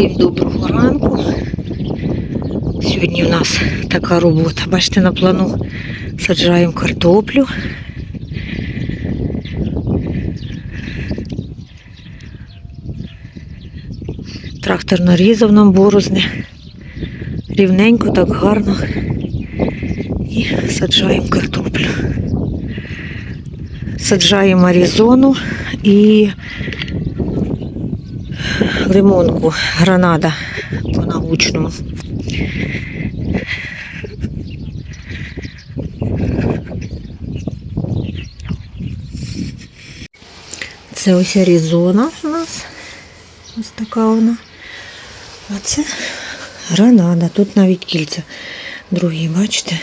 Всім доброго ранку. Сьогодні в нас така робота. Бачите, на плану саджаємо картоплю. Трактор нарізав нам борозни. Рівненько, так гарно. І саджаємо картоплю. Саджаємо Аризону і лимонку гранада по научному. Це ось Аризона у нас. Ось така вона. А це гранада. Тут навіть кільця другі, бачите?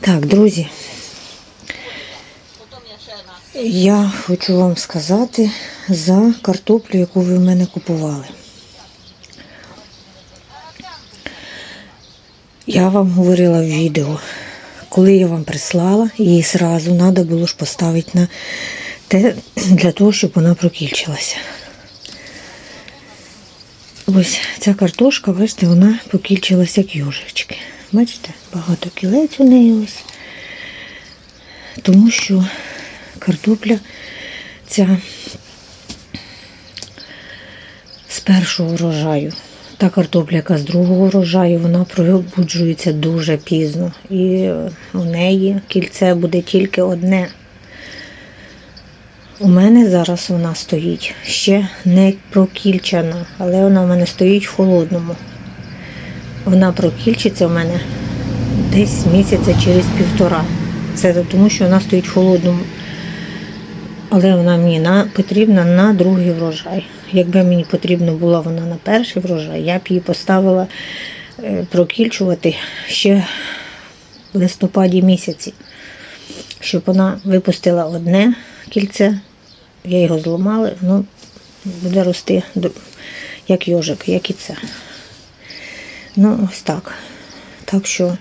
Так, друзі. Я хочу вам сказати за картоплю, яку ви в мене купували. Я вам говорила в відео, коли я вам прислала, її зразу треба було ж поставити на те, для того, щоб вона прокільчилася. Ось ця картошка, бачите, вона покільчилася як йожички. Бачите, багато кілець у неї ось. Тому що картопля ця з першого врожаю. Та картопля, яка з другого врожаю, вона пробуджується дуже пізно. І у неї кільце буде тільки одне. У мене зараз вона стоїть ще не прокільчена, але вона в мене стоїть в холодному. Вона прокільчиться в мене десь місяця через півтора. Це тому, що вона стоїть в холодному. Але вона мені на, потрібна на другий врожай. Якби мені потрібна була вона на перший врожай, я б її поставила е, прокільчувати ще в листопаді місяці, щоб вона випустила одне кільце, я його зламала, ну, буде рости як йожик, як і це. Ну, ось так. Так що,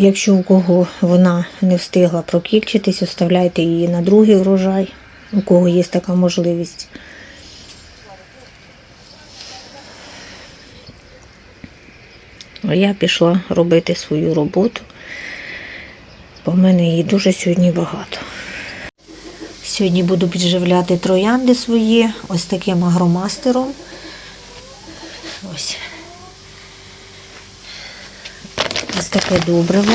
якщо у кого вона не встигла прокільчитись, оставляйте її на другий врожай, у кого є така можливість. А я пішла робити свою роботу, бо в мене її дуже сьогодні багато. Сьогодні буду підживляти троянди свої ось таким агромастером. Ось. Ось таке добриво.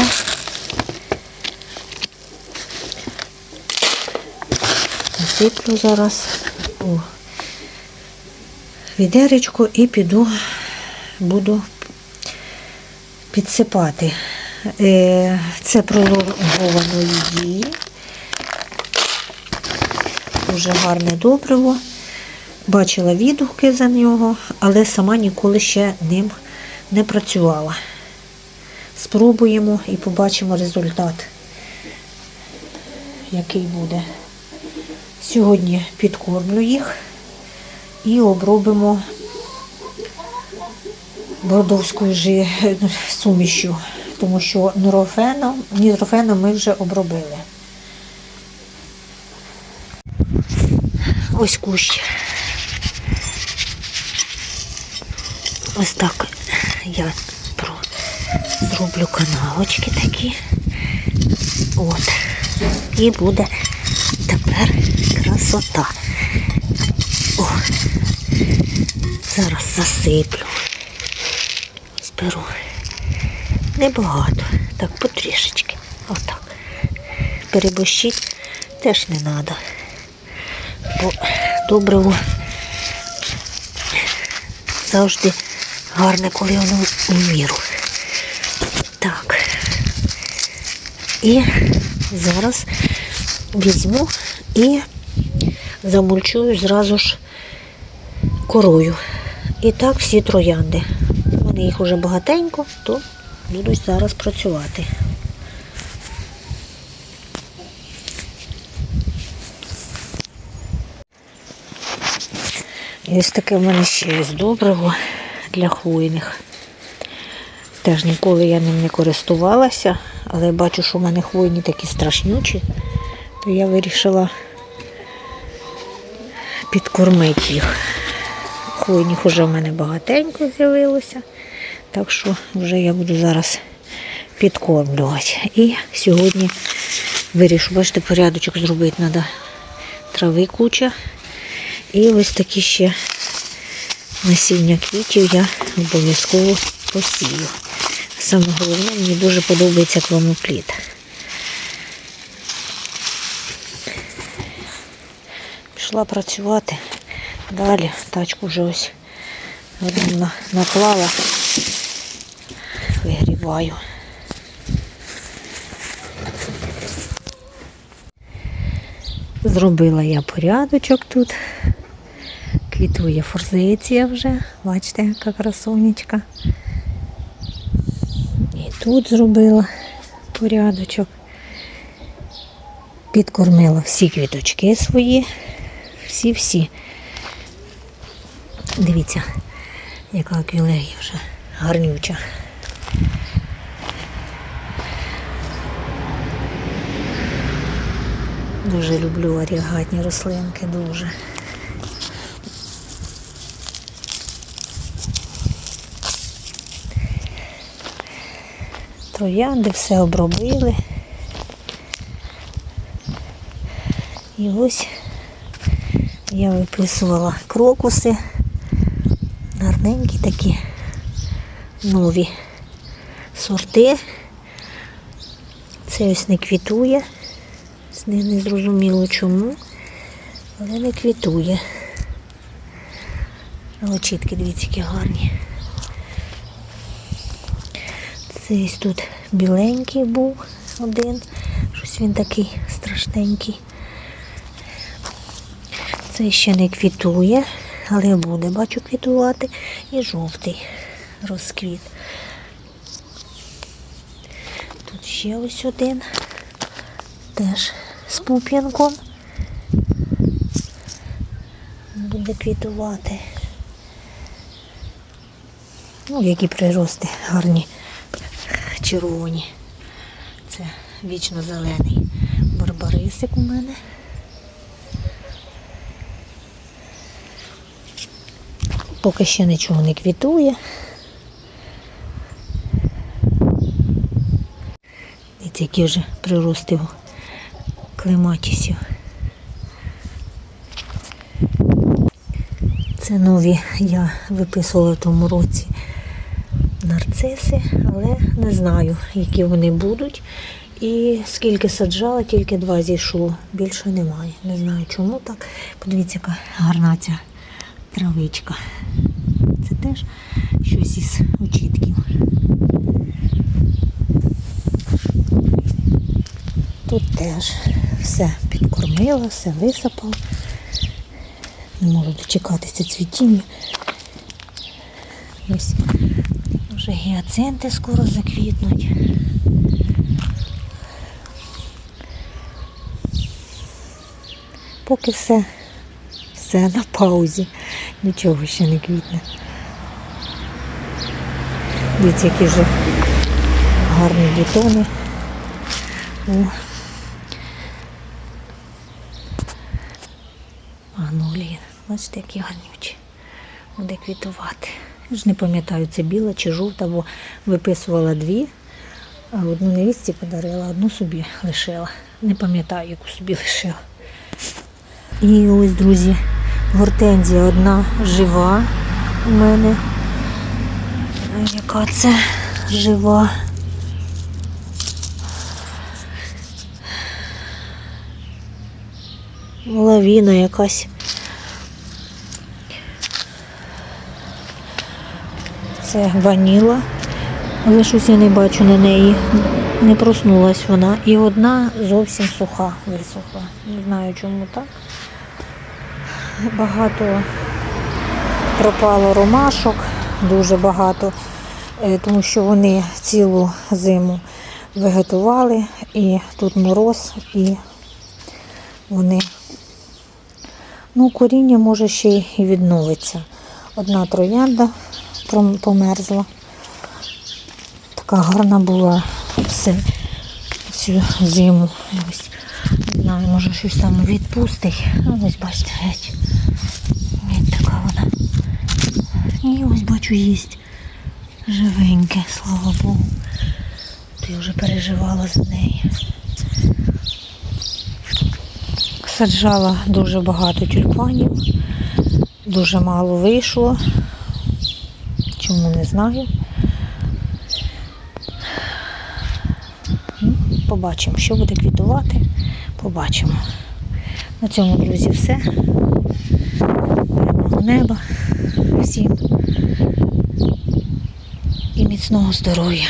Насиплю зараз у відеречко і піду, буду підсипати. Е, Це пролонгованої дії. Дуже гарне добриво. Бачила відгуки за нього, але сама ніколи ще ним не працювала. Спробуємо і побачимо результат, який буде. Сьогодні підкормлю їх і обробимо бордовською жи- сумішю, тому що нурофеном, нітрофеном ми вже обробили. Ось кущ. Ось так я зроблю каналочки такі. От. І буде тепер красота. О, зараз засиплю. Зберу. Небагато, так потрішечки. Отак. Перебощить теж не треба. Бо добриво завжди гарне, коли воно у міру. Так. І зараз візьму і замульчую зразу ж корою. І так всі троянди. У мене їх вже багатенько, то будуть зараз працювати. Ось таке в мене ще є добриво для хвойних. Теж ніколи я ним не користувалася, але бачу, що в мене хвойні такі страшнючі, то я вирішила підкормити їх. Хвойних вже в мене багатенько з'явилося. Так що вже я буду зараз підкормлювати. І сьогодні вирішу, бачите, порядочок зробити треба. Трави куча. І ось такі ще насіння квітів я обов'язково посію. Саме головне, мені дуже подобається кламопліт. Пішла працювати. Далі тачку вже ось наклала, вигріваю. Зробила я порядочок тут. Квітує форзиція вже. Бачите, яка красунечка. Тут зробила порядочок. Підкормила всі квіточки свої. Всі-всі. Дивіться, яка квілегія вже гарнюча. Дуже люблю варігатні рослинки, дуже. Троянди все обробили. І ось я виписувала крокуси. Гарненькі такі нові сорти. Це ось не квітує. З не, не зрозуміло чому, але не квітує. Очітки, дивіться, які гарні. Це тут біленький був один. Щось він такий страшненький. Це ще не квітує, але буде, бачу, квітувати. І жовтий розквіт. Тут ще ось один. Теж з пуп'янком. Буде квітувати. Ну, які прирости гарні, червоні. Це вічно зелений барбарисик у мене. Поки ще нічого не квітує. Дивіться, які вже прирости у клематісів. Це нові я виписувала в тому році нарциси, але не знаю, які вони будуть. І скільки саджала, тільки два зійшло. Більше немає. Не знаю чому так. Подивіться, яка гарна ця травичка. Це теж щось із очітків. Тут теж все підкормила, все висипала. Не можу дочекатися цвітіння. Ось вже гіацинти скоро заквітнуть. Поки все, все на паузі. Нічого ще не квітне. Дивіться, які вже гарні бутони. О. Магнолії. Бачите, які гарнючі. Буде квітувати. Я ж не пам'ятаю, це біла чи жовта, бо виписувала дві, одну невістці подарила, одну собі лишила. Не пам'ятаю, яку собі лишила. І ось, друзі, гортензія одна жива у мене. Яка це жива? Лавіна якась. Це ваніла, але щось я не бачу на неї. Не проснулась вона. І одна зовсім суха висохла. Не знаю чому так. Багато пропало ромашок, дуже багато, е, тому що вони цілу зиму вегетували, і тут мороз, і вони Ну, коріння може ще й відновиться. Одна троянда померзла. Така гарна була все, всю зиму. Ось Не знаю, може щось там відпустить. Ось бачите, геть. Геть така вона. Ні, ось бачу, їсть живеньке, слава Богу. Я вже переживала за неї. Саджала дуже багато тюльпанів, дуже мало вийшло. Чому не знаю. Ну, Побачимо, що буде квітувати. Побачимо. На цьому, друзі, все. Мирного неба всім і міцного здоров'я.